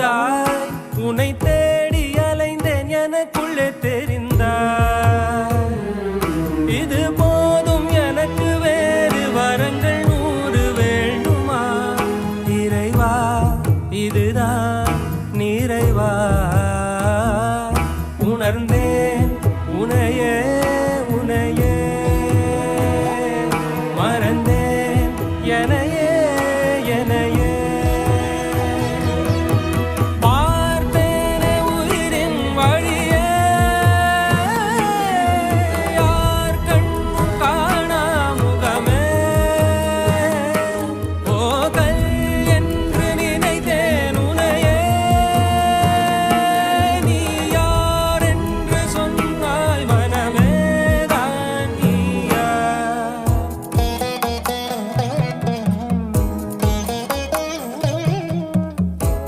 இருந்தாய் உனை தேடி அலைந்தேன் எனக்குள்ளே தெரிந்தாய். இது போதும் எனக்கு வேறு வரங்கள் நூறு வேண்டுமா? இறைவா இதுதான் நிறைவா? உணர்ந்தேன் உனையே உனையே. மறந்தேன் எனையே எனையே